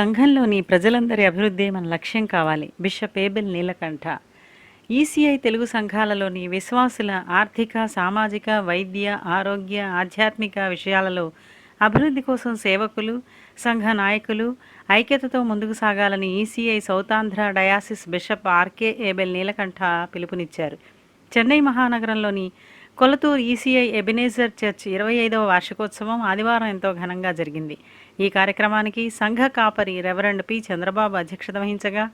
సంఘంలోని ప్రజలందరి అభివృద్ధి మన లక్ష్యం కావాలి. Bishop Abel Neelakanta. ECI Telugu సంఘాలలోని విశ్వాసుల ఆర్థిక సామాజిక వైద్య ఆరోగ్య ఆధ్యాత్మిక విషయాలలో అభివృద్ధి కోసం సేవకులు సంఘ నాయకులు ఐక్యతతో ముందుకు సాగాలని ECI సౌతాంధ్ర diocese bishop RK Abel Neelakantha పిలుపునిచ్చారు. చెన్నై మహానగరంలోని కొలతూరు ఈసీఐ ఎబినేజర్ చర్చ్ ఇరవై ఐదవ వార్షికోత్సవం ఆదివారం ఎంతో ఘనంగా జరిగింది. ఈ కార్యక్రమానికి సంఘ కాపరి రెవరెండ్ పి. చంద్రబాబు అధ్యక్షత వహించగా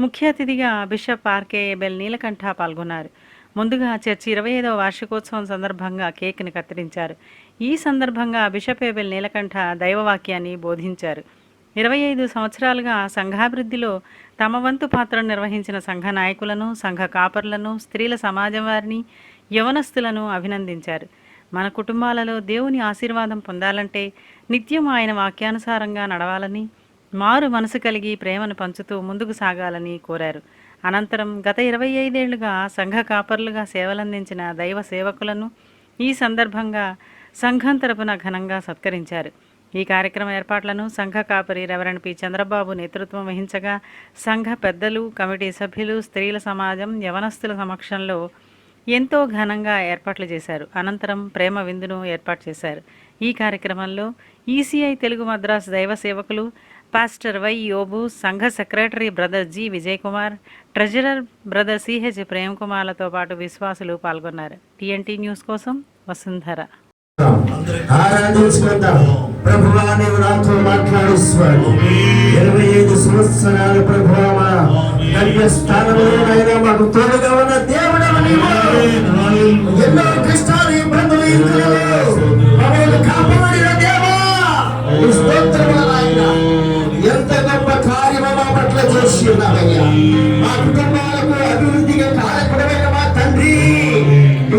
ముఖ్య అతిథిగా బిషప్ ఆర్కే బెల్ నీలకంఠ పాల్గొన్నారు. ముందుగా చర్చి ఇరవై ఐదవ వార్షికోత్సవం సందర్భంగా కేక్ని కత్తిరించారు. ఈ సందర్భంగా బిషప్ ఏబెల్ నీలకంఠ దైవవాక్యాన్ని బోధించారు. ఇరవై ఐదు సంవత్సరాలుగా సంఘాభివృద్ధిలో తమ వంతు పాత్రను నిర్వహించిన సంఘ నాయకులను సంఘ కాపర్లను స్త్రీల సమాజం వారిని యవనస్తులను అభినందించారు. మన కుటుంబాలలో దేవుని ఆశీర్వాదం పొందాలంటే నిత్యం ఆయన వాక్యానుసారంగా నడవాలని మారు మనసు కలిగి ప్రేమను పంచుతూ ముందుకు సాగాలని కోరారు. అనంతరం గత ఇరవై ఐదేళ్ళుగా సంఘ కాపర్లుగా సేవలందించిన దైవ సేవకులను ఈ సందర్భంగా సంఘం తరపున ఘనంగా సత్కరించారు. ఈ కార్యక్రమ ఏర్పాట్లను సంఘ కాపరి రెవరెండ్ పి. చంద్రబాబు నేతృత్వం వహించగా సంఘ పెద్దలు కమిటీ సభ్యులు స్త్రీల సమాజం యవనస్తుల సమక్షంలో ఎంతో ఘనంగా ఏర్పాట్లు చేశారు. అనంతరం ప్రేమ విందును ఏర్పాటు చేశారు. ఈ కార్యక్రమంలో ఈసీఐ తెలుగు మద్రాస్ దైవ సేవకులు పాస్టర్ వై యోబు సంఘ secretary brother G Vijay Kumar treasurer brother CH Prem కుమార్లతో పాటు విశ్వాసులు పాల్గొన్నారు. టీఎన్టీ న్యూస్ కోసం వసుంధర. ప్రభువా నీవు నాతో మాట్లాడు స్వామి. ఇరవై ఐదు సంవత్సరాలు ప్రభువా మా స్థానంలో స్థానంలోనైనా మాకు తోడుగా ఉన్న దేవుడవు ఎన్నో కష్టాలు ఇబ్బందులు ఇందులో. మమ్మల్ని కాపాడిన దేవా. ఎంత గొప్ప కార్యము మా పట్ల చేసి ఉన్నావయ్యా. మా కుటుంబాలకు అభివృద్ధిగా కారకుడమైన మా తండ్రి. నీ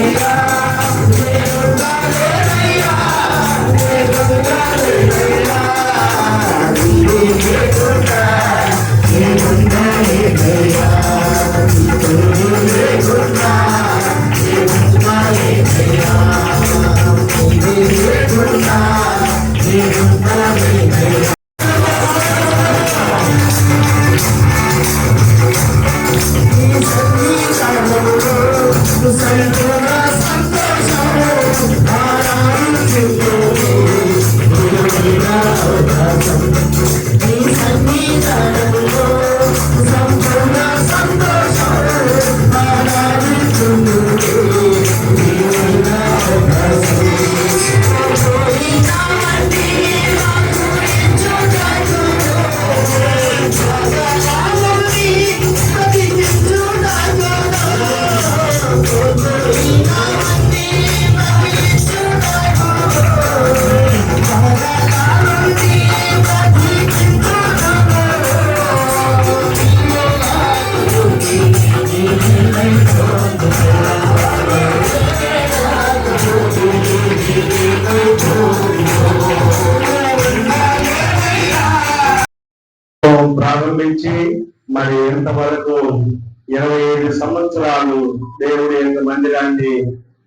సంవత్సరాలు దేవుడి యొక్క మందిరాన్ని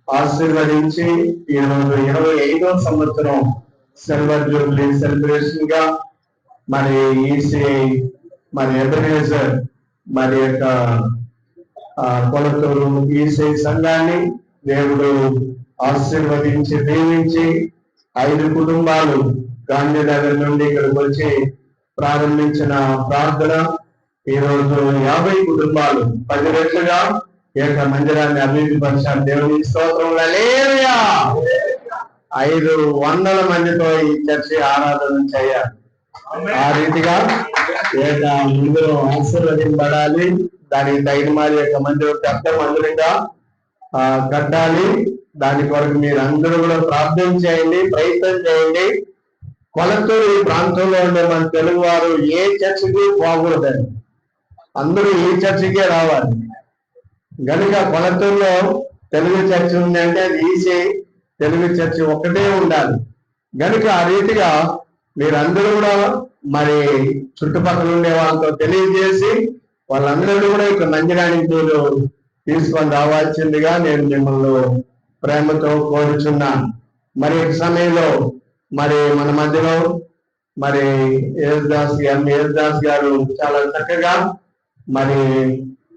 ఆశీర్వదించి ఈ రోజు ఇరవై ఐదో సంవత్సరం సిల్వర్ జూబ్లీ సెలబ్రేషన్గా మరి ఈసీఐ మరి ఎబనేజర్ మరి యొక్క ఆ, కొలతూరు ఈసీఐ సంఘాన్ని దేవుడు ఆశీర్వదించి దీవించి ఐదు కుటుంబాలు గాంధీనగర్ నుండి ఇక్కడికి వచ్చి ప్రారంభించిన ప్రార్థన. ఈ రోజు యాభై కుటుంబాలు పది రెట్లుగా ఈ యొక్క మందిరాన్ని అభివృద్ధి పరిచారు. దేవుని స్తోత్రం హల్లెలూయా. ఐదు వందల మందితో ఈ చర్చి ఆరాధన చేయాలి. ఆ రీతిగా ఈ యొక్క మందిరం ఆశీర్వదింపడాలి. దానికి తగిన మారి యొక్క మందిరం పెద్ద మందిరంగా ఆ, కట్టాలి. దాని కొరకు మీరు అందరూ కూడా ప్రార్థన చేయండి ప్రయత్నం చేయండి. కొలతూరు ఈ ప్రాంతంలో ఉండే మన తెలుగు వారు ఏ చర్చికి పోకూడదండి. అందరూ ఈ చర్చికే రావాలి. గనుక కొలతూరులో తెలుగు చర్చి ఉందంటే అది ఈసీ తెలుగు చర్చి ఒక్కటే ఉండాలి. గనుక ఆ రీతిగా మీరందరూ కూడా మరి చుట్టుపక్కల ఉండే వాళ్ళతో తెలియజేసి వాళ్ళందరూ కూడా ఇక్కడ మందిరానికి మీరు తీసుకొని రావాల్సిందిగా నేను మిమ్మల్ని ప్రేమతో కోరుచున్నాను. మరి ఈ సమయంలో మరి మన మధ్యలో మరి యేసుదాస్ గారు యేసుదాస్ గారు చాలా చక్కగా మరి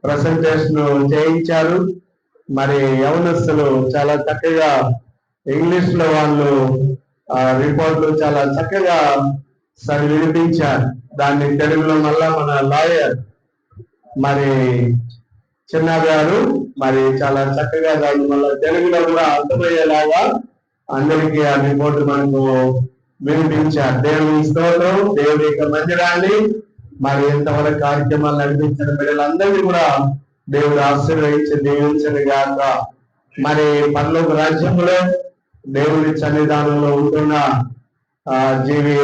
ప్రజెంటేషన్ చేయించారు మరి యవనస్తులు చాలా చక్కగా ఇంగ్లీష్లో వాళ్ళు ఆ రిపోర్ట్లు చాలా చక్కగా సరి వినిపించారు. దాన్ని తెలుగులో మళ్ళా మన లాయర్ మరి చిన్న గారు మరి చాలా చక్కగా దాన్ని మళ్ళీ తెలుగులో కూడా అర్థమయ్యేలాగా అందరికీ ఆ రిపోర్ట్ మనకు వినిపించారు. దేవుని స్తోత్రం దేవుని యొక్క మందిరాన్ని మరి ఎంతవరకు కార్యక్రమాలు నడిపించిన బిడ్డలందరినీ కూడా దేవుడు ఆశీర్వదించి దీవించని గాక. మరి పర్లోక రాజ్యంలో దేవుడి సన్నిధానంలో ఉంటున్న ఆ జీవి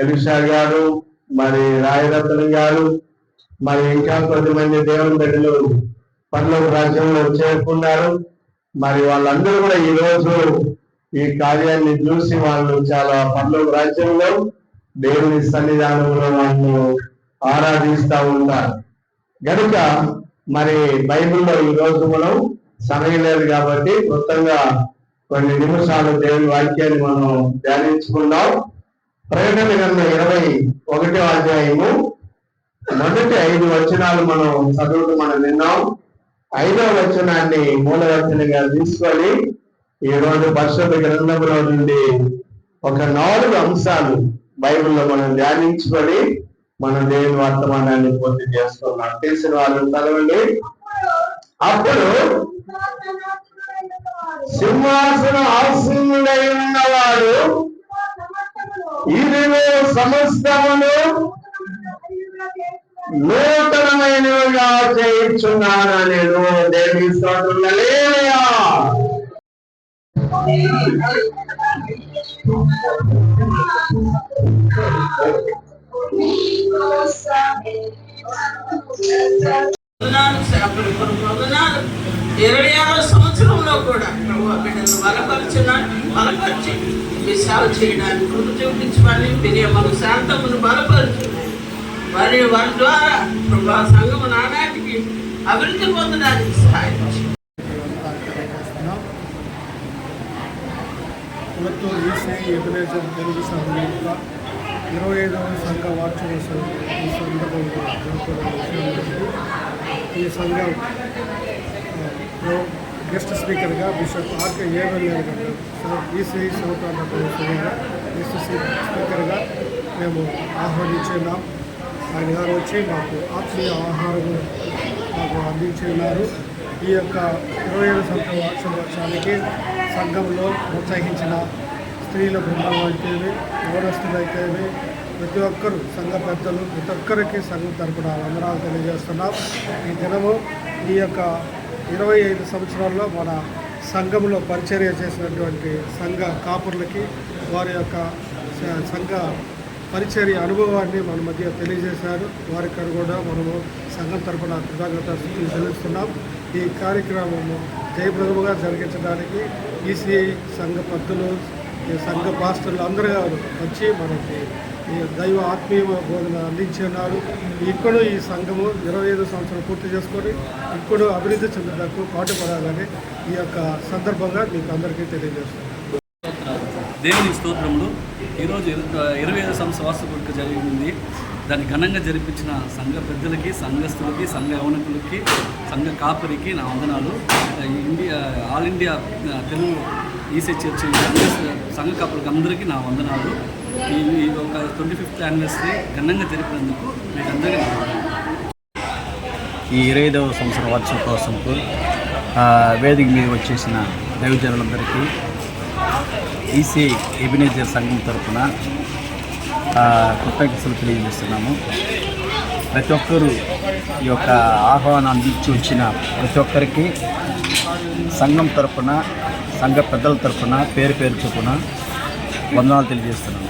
ఎలిషా గారు మరి రాయరత్న గారు మరి ఇంకా కొద్దిమంది దేవుని బిడ్డలు పర్లోక రాజ్యంలో చేరుకున్నారు. మరి వాళ్ళందరూ కూడా ఈ రోజు ఈ కార్యాన్ని చూసి వాళ్ళు చాలా పర్లోక రాజ్యంలో దేవుని సన్నిధానంలో వాళ్ళు ఆరాధిస్తూ ఉంటారు గనుక మరి బైబిల్లో ఈ రోజు మనం సమయం లేదు కాబట్టి మొత్తంగా కొన్ని నిమిషాలు దేవుని వాక్యాన్ని మనం ధ్యానించుకుందాం. ప్రకటన గ్రంథం ఇరవై ఒకటో అధ్యాయము. మొదటి ఐదు వచనాలు మనం చదువుతూ మనం విన్నాం. ఐదవ వచనాన్ని మూలవచనంగా తీసుకొని ఈ రోజు పరిశుద్ధ గ్రంథంలో నుండి ఒక నాలుగు అంశాలు బైబిల్లో మనం ధ్యానించుకొని మన దేవుని వర్తమానాన్ని పూర్తి చేసుకున్నాం తెలిసిన వాళ్ళు చదవండి. అప్పుడు సింహాసన ఆసీనుడై ఉన్నవాడు ఇదిలో సమస్తమును నూతనమైనవిగా చేయించున్నాను నేను దేవి స్తోత్రం లేయా ఇరవై ఆరో సంవత్సరంలో కూడా ప్రభు బిడ్డలు బలపరిచిన బలపరిచి మీ సేవ చేయడానికి కృప చూపించమని ప్రియమను శాంతమును బలపరచు మరియు వారి ద్వారా ప్రభా సంఘము నానాటికి అభివృద్ధి పొందడానికి సహాయం చేయండి. కార్యక్రమం కొలత్తూరు ఈసీ ఎబినేజర్ తెలుగు సంఘం యొక్క ఇరవై ఐదవ సంఘ వార్షికోత్సవం ఈ సందర్భంలో జరుపుకునే ఈ సంఘం గెస్ట్ స్పీకర్గా బిషప్ ఆర్కే ఏవల్లేరు గారు ఈసీ శివకాంతగా గెస్ట్ స్పీకర్గా మేము ఆహ్వానించున్నాం. ఆయన గారు వచ్చి మాకు ఆత్మీయ ఆహారం మాకు అందించున్నారు. ఈ యొక్క ఇరవై ఏడు సంఘ వార్షికోత్సవానికి సంఘంలో ప్రోత్సహించిన స్త్రీల బృందాలు అయితేవి యవనస్తులు అయితేవి ప్రతి ఒక్కరు సంఘ పెద్దలు ప్రతి ఒక్కరికి సంఘం తరపున వందనాలు తెలియజేస్తున్నాం. ఈ దినము ఈ యొక్క ఇరవై ఐదు సంవత్సరాల్లో మన సంఘంలో పరిచర్య చేసినటువంటి సంఘ కాపుర్లకి వారి యొక్క సంఘ పరిచర్య అనుభవాన్ని మన మధ్య తెలియజేశారు. వారికి కూడా మనము సంఘం తరపున కృతజ్ఞత తెలుస్తున్నాం ఈ కార్యక్రమము జయప్రదముగా జరిగించడానికి ఈసీఐ సంఘ పద్ధతులు సంఘ పాస్టర్లు అందరూ వచ్చి మనకి ఈ దైవ ఆత్మీయ బోధన అందించున్నారు. ఇప్పుడు ఈ సంఘము ఇరవై ఐదు సంవత్సరాలు పూర్తి చేసుకొని ఇప్పుడు అభివృద్ధి చెందుటకు పాటుపడాలని ఈ యొక్క సందర్భంగా మీకు అందరికీ తెలియజేస్తున్నాను. దేవుని స్తోత్రంలో ఈరోజు ఇరవై ఐదు సంవత్సర వార్షిక జరిగింది. దాన్ని ఘనంగా జరిపించిన సంఘ పెద్దలకి సంఘస్థులకి సంఘ యవనకులకి సంఘ కాపరికి నా వందనాలు. India all India Telugu EC church సంఘ- కప్పులకు అందరికీ నా వందనాలు. ఈ ఈ ఒక ట్వంటీ ఫిఫ్త్ యానివర్సరీ ఘనంగా జరిపినందుకు మీకు అందరికీ నా వందనాలు. ఈ ఇరవై ఐదవ సంవత్సరం వార్షికోత్సవంకు కోసం వేదిక మీద వచ్చేసిన దైవజనులందరికీ ఈసీ ఎబినేజర్ సంఘం తరఫున కృతజ్ఞతలు తెలియజేస్తున్నాము. ప్రతి ఒక్కరూ ఈ యొక్క ఆహ్వానాన్ని ఇచ్చి వచ్చిన ప్రతి ఒక్కరికి సంఘం తరఫున సంఘ పెద్దల తరఫున పేరు పేరు చొప్పున వందనాలు తెలియజేస్తున్నాము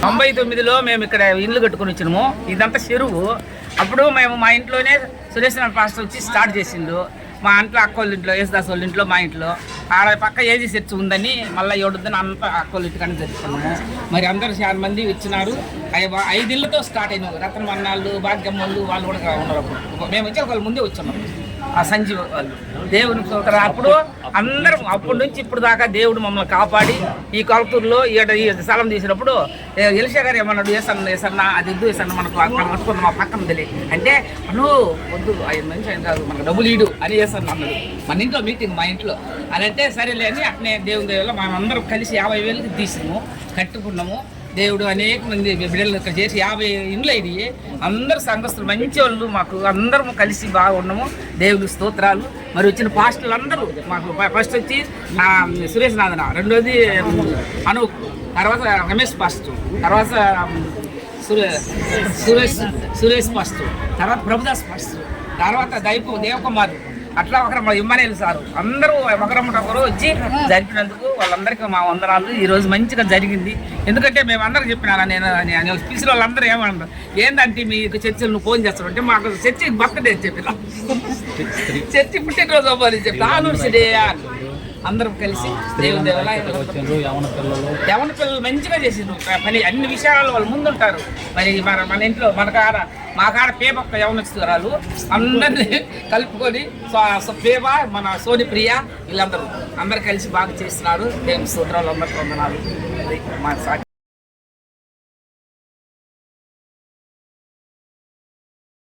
తొంభై తొమ్మిదిలో మేము ఇక్కడ ఇల్లు కట్టుకొని వచ్చినాము. ఇదంతా చెరువు. అప్పుడు మేము మా ఇంట్లోనే సురేష్ పాస్టర్ వచ్చి స్టార్ట్ చేసిండు. మా ఇంట్లో అక్కోళ్ళ ఇంట్లో యేసుదాస్ వాళ్ళ ఇంట్లో మా ఇంట్లో. ఆడ పక్క ఏజీ చర్చ్ ఉందని మళ్ళీ ఏడుద్దని అంత అక్కోళ్ళ వాళ్ళ ఇంటికని జరుపుకున్నాము. మరి అందరు చాలా మంది వచ్చినారు. ఐ- ఐదు ఇళ్ళతో స్టార్ట్ అయినాము రత్నమన్నాళ్ళు భాగ్యం వాళ్ళు వాళ్ళు కూడా ఉన్నారు అప్పుడు. మేము వచ్చి వాళ్ళ ముందే వచ్చున్నాము ఆ సంజీవ వాళ్ళు. దేవుని స్తోత్రం. అప్పుడు అందరం అప్పటి నుంచి ఇప్పుడు దాకా దేవుడు మమ్మల్ని కాపాడి ఈ కలుతూరులో ఈడ ఈ స్థలం తీసినప్పుడు ఏ, ఎలిషా గారు ఏమన్నాడు? ఏసన్న ఏసన్న అది ఇద్దు ఏసన్న మనకు అక్కడ పట్టుకున్న మా పక్కన తెలియ అంటే అను వద్దు ఆయన మంచి ఆయన కాదు మనకు డబ్బులు ఇడు అని ఏసన్న అన్నాడు. మన ఇంట్లో మీటింగ్ మా ఇంట్లో. అని అంటే సరేలే అని అట్నే దేవుని దేవుళ్ళ మనం అందరం కలిసి యాభై వేలకి తీసినాము కట్టుకున్నాము. దేవుడు అనేక మంది బిడ్డలు ఇక్కడ చేసి యాభై ఇండ్లు ఇది అందరు సంఘస్థులు మంచి వాళ్ళు మాకు అందరం కలిసి బాగా ఉన్నాము దేవుడి స్తోత్రాలు. మరి వచ్చిన పాస్టర్లు అందరూ మాకు ఫస్ట్ వచ్చి నా సురేష్ నాదన రెండోది అనూప్ తర్వాత రమేష్ పాస్టర్ తర్వాత సురే సురేష్ సురేష్ పాస్టర్ తర్వాత ప్రభుదాస్ పాస్టర్ తర్వాత దైపు దేవకుమార్. అట్లా ఒకరు మా ఇమ్మనేలు సారు. అందరూ ఒకరమ్మట ఒకరు వచ్చి జరిపినందుకు వాళ్ళందరికీ మా వందనాలు. ఈ రోజు మంచిగా జరిగింది. ఎందుకంటే మేము అందరికి చెప్పినాను నేను నేను పిలిచిన వాళ్ళందరూ ఏమన్నారు. ఏందంటే మీకు చర్చిలు నువ్వు ఫోన్ చేస్తావు అంటే మాకు చర్చి బర్త్డే చెప్పిన చర్చి పుట్టినరోజు అవ్వాలి చెప్పి. ఆనూర్సిడే అందరం కలిసి దేవుని దేవల యవన పిల్లలు. మంచిగా చేసిండ్రు. పని అన్ని విషయాలలో వాళ్ళు ముందుంటారు. మరి మన మన ఇంట్లో మన కాడ మా కాడ పేపక్క యవనస్తురాలు అందరినీ కలుపుకొని పేప మన సోని ప్రియ వీళ్ళందరూ అందరు కలిసి బాగా చేస్తున్నారు. దేవుని సూత్రాలు అందరికీ వందనాలు మా